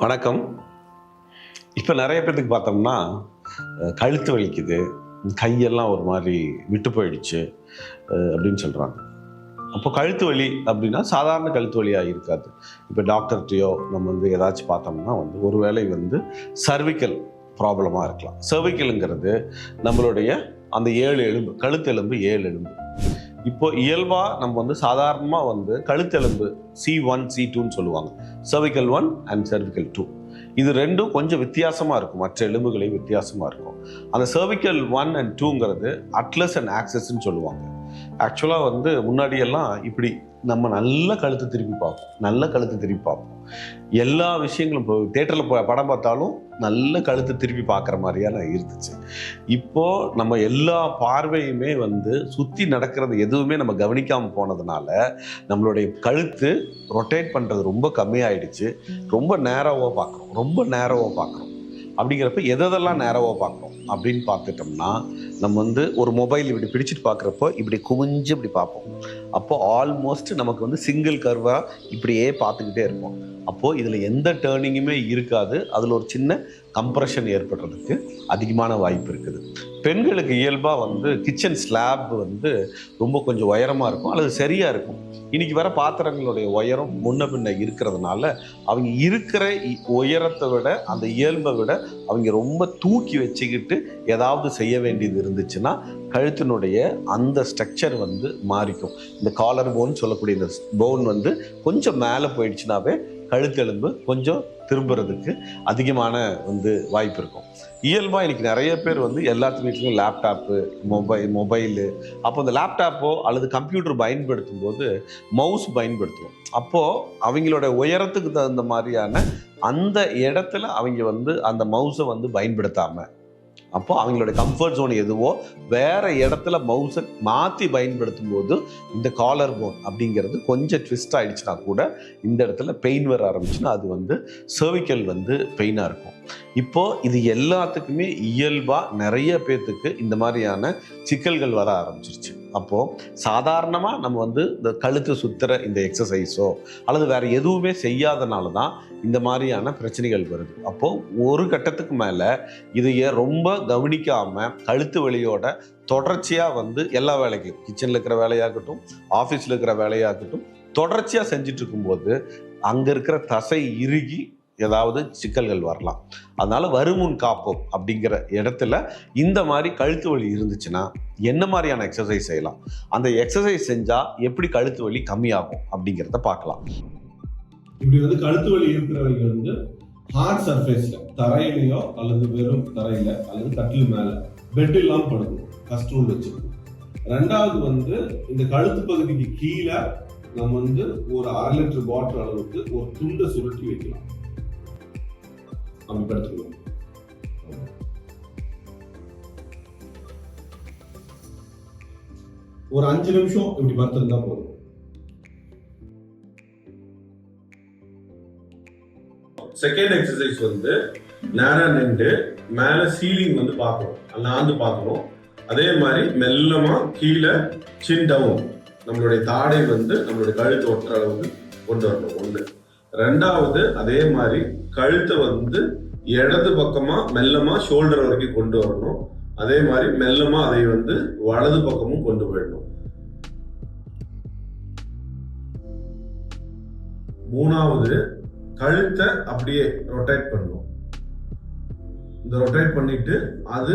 வணக்கம். இப்போ நிறைய பேர்த்துக்கு பார்த்தோம்னா கழுத்து வலிக்குது கையெல்லாம் ஒரு மாதிரி விட்டு போயிடுச்சு அப்படின்னு சொல்கிறாங்க அப்போ கழுத்து வலி அப்படின்னா சாதாரண கழுத்து வலியாக இருக்காது. இப்போ டாக்டர்கிட்டையோ நம்ம வந்து ஏதாச்சும் பார்த்தோம்னா வந்து ஒருவேளை வந்து சர்விக்கல் ப்ராப்ளமாக இருக்கலாம். சர்விக்கலுங்கிறது நம்மளுடைய அந்த ஏழு எலும்பு கழுத்து எலும்பு ஏழு எலும்பு. இப்போ இயல்பாக நம்ம வந்து சாதாரணமாக வந்து கழுத்தெலும்பு சி ஒன் சி டூன்னு சொல்லுவாங்க. Cervical one and cervical two இது ரெண்டும் கொஞ்சம் வித்தியாசமாக இருக்கும். மற்ற எலும்புகளையும் வித்தியாசமாக இருக்கும். அந்த சர்விக்கல் ஒன் அண்ட் டூங்கிறது அட்லஸ் அண்ட் ஆக்சஸ்ன்னு சொல்லுவாங்க. ஆக்சுவலாக வந்து முன்னாடியெல்லாம் இப்படி நம்ம நல்ல கழுத்து திருப்பி பார்ப்போம். நல்ல கழுத்து திருப்பி பார்ப்போம். எல்லா விஷயங்களும் இப்போ தேட்டரில் படம் பார்த்தாலும் நல்ல கழுத்து திருப்பி பார்க்குற மாதிரியான இருந்துச்சு. இப்போது நம்ம எல்லா பார்வையுமே வந்து சுற்றி நடக்கிறது எதுவுமே நம்ம கவனிக்காமல் போனதுனால நம்மளுடைய கழுத்து ரொட்டேட் பண்ணுறது ரொம்ப கம்மியாயிடுச்சு. ரொம்ப நேரோவாக பார்க்குறோம். ரொம்ப நேரோவாக பார்க்குறோம். அப்படிங்கிறப்ப எதெல்லாம் நேரோவாக பார்க்குறோம் அப்படின்னு பார்த்துட்டோம்னா நம்ம வந்து ஒரு மொபைல் இப்படி பிடிச்சிட்டு பார்க்குறப்போ இப்படி குவிஞ்சு இப்படி பார்ப்போம். அப்போ ஆல்மோஸ்ட் நமக்கு வந்து சிங்கிள் கர்வாக இப்படியே பார்த்துக்கிட்டே இருப்போம். அப்போது இதில் எந்த டேர்னிங்குமே இருக்காது. அதில் ஒரு சின்ன கம்ப்ரெஷன் ஏற்படுறதுக்கு அதிகமான வாய்ப்பு இருக்குது. பெண்களுக்கு இயல்பாக வந்து கிச்சன் ஸ்லாப் வந்து ரொம்ப கொஞ்சம் உயரமாக இருக்கும். அல்லது சரியாக இருக்கும். இன்னைக்கு வர பாத்திரங்களுடைய உயரம் முன்ன பின்ன இருக்கிறதுனால அவங்க இருக்கிற இ- உயரத்தை விட அந்த இயல்பை விட அவங்க ரொம்ப தூக்கி வச்சுக்கிட்டு ஏதாவது செய்ய வேண்டியது இருந்துச்சுன்னா கழுத்தினுடைய அந்த ஸ்ட்ரக்சர் வந்து மாறிக்கும். இந்த காலர் போன் சொல்லக்கூடிய இந்த போன் வந்து கொஞ்சம் மேலே போயிடுச்சுனாவே கழுத்தெலும்பு கொஞ்சம் திரும்புறதுக்கு அதிகமான வந்து வாய்ப்பு இருக்கும். இயல்பாக இன்னைக்கு நிறைய பேர் வந்து எல்லாத்து வீட்லையும் லேப்டாப்பு மொபைல் மொபைலு அப்போ அந்த லேப்டாப்போ அல்லது கம்ப்யூட்டர் பயன்படுத்தும் போது மவுஸ் பயன்படுத்துவோம். அப்போது அவங்களோட உயரத்துக்கு தகுந்த மாதிரியான அந்த இடத்துல அவங்க வந்து அந்த மவுஸை வந்து பயன்படுத்தாமல் அப்போ அவங்களோட கம்ஃபர்ட் ஜோன் எதுவோ வேற இடத்துல மவுஸை மாற்றி பயன்படுத்தும் போது இந்த காலர் போன் அப்படிங்கிறது கொஞ்சம் ட்விஸ்ட் ஆயிடுச்சுன்னா கூட இந்த இடத்துல பெயின் வர ஆரம்பிச்சுன்னா அது வந்து சர்விக்கல் வந்து பெயினாக இருக்கும். இப்போ இது எல்லாத்துக்குமே இயல்பாக நிறைய பேர்த்துக்கு இந்த மாதிரியான சிக்கல்கள் வர ஆரம்பிச்சிருச்சு. அப்போது சாதாரணமாக நம்ம வந்து இந்த கழுத்து சுத்துற இந்த எக்ஸசைஸோ அல்லது வேற எதுவுமே செய்யாதனால தான் இந்த மாதிரியான பிரச்சனைகள் வருது. அப்போது ஒரு கட்டத்துக்கு மேலே இதைய ரொம்ப கவனிக்காமல் கழுத்து வலியோட தொடர்ச்சியாக வந்து எல்லா வேலைக்கும் கிச்சனில் இருக்கிற வேலையாகட்டும் ஆஃபீஸில் இருக்கிற வேலையாகட்டும் தொடர்ச்சியாக செஞ்சிட்டு இருக்கும்போது அங்கே இருக்கிற தசை இறுகி ஏதாவது சிக்கல்கள் வரலாம். அதனால வருமுன் காப்போம் அப்படிங்கிற இடத்துல இந்த மாதிரி கழுத்து வலி இருந்துச்சுன்னா என்ன மாதிரியான எக்ஸசைஸ் செய்யலாம்? அந்த எக்ஸசைஸ் செஞ்சால் எப்படி கழுத்து வலி கம்மியாகும் அப்படிங்கிறத பார்க்கலாம். இப்படி வந்து கழுத்து வலி இருக்கிறவங்க வந்து ஹார்ட் சர்ஃபேஸில் தரையிலையோ அல்லது வெறும் தரையில அல்லது கட்டில் மேல பெட் இல்லாமல் படுக்கணும் கஷ்டம் வச்சுக்கணும் ரெண்டாவது வந்து இந்த கழுத்து பகுதிக்கு கீழே நம்ம வந்து ஒரு அரை லிட்டர் பாட்டில் அளவுக்கு ஒரு துண்டை சுருட்டி வைக்கலாம். அப்படி ஒரு அஞ்சு நிமிஷம் இப்படி படுத்திருந்தா போதும். செகண்ட் எக்ஸசைஸ் வந்து நேரா நின்று மேல சீலிங் வந்து பார்க்கணும். நாந்து பார்க்கணும். அதே மாதிரி மெல்லமா கீழே சின் டவுன் நம்மளுடைய தாடை வந்து நம்மளுடைய கழுத்து ஒட்டுற அளவுக்கு கொண்டு வரணும். ஒண்ணு. ரெண்டாவது அதே மாதிரி கழுத்தை வந்து இடது பக்கமா மெல்லமா ஷோல்டர் வரைக்கும் கொண்டு வரணும். அதே மாதிரி மெல்லமா அதை வந்து வலது பக்கமும் கொண்டு போயிடணும். மூணாவது கழுத்தை அப்படியே ரொட்டேட் பண்ணணும். இந்த ரொட்டேட் பண்ணிட்டு அது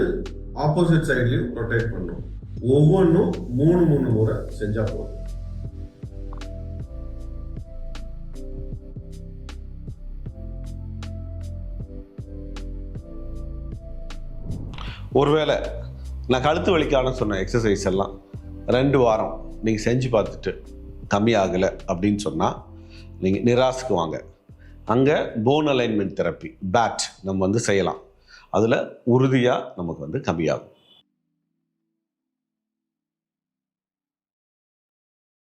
ஆப்போசிட் சைட்லயும் ரொட்டேட் பண்ணணும். ஒவ்வொன்றும் மூணு மூணு முறை செஞ்சா போதும். ஒருவேளை நான் கழுத்து வலிக்கான சொன்ன எக்ஸசைஸ் எல்லாம் ரெண்டு வாரம் நீங்கள் செஞ்சு பார்த்துட்டு கம்மியாகலை அப்படின்னு சொன்னால் நீங்கள் நிராசுக்கு வாங்க. அங்கே போன் அலைன்மெண்ட் தெரப்பி பேட் நம்ம வந்து செய்யலாம். அதில் உறுதியாக நமக்கு வந்து கம்மியாகும்.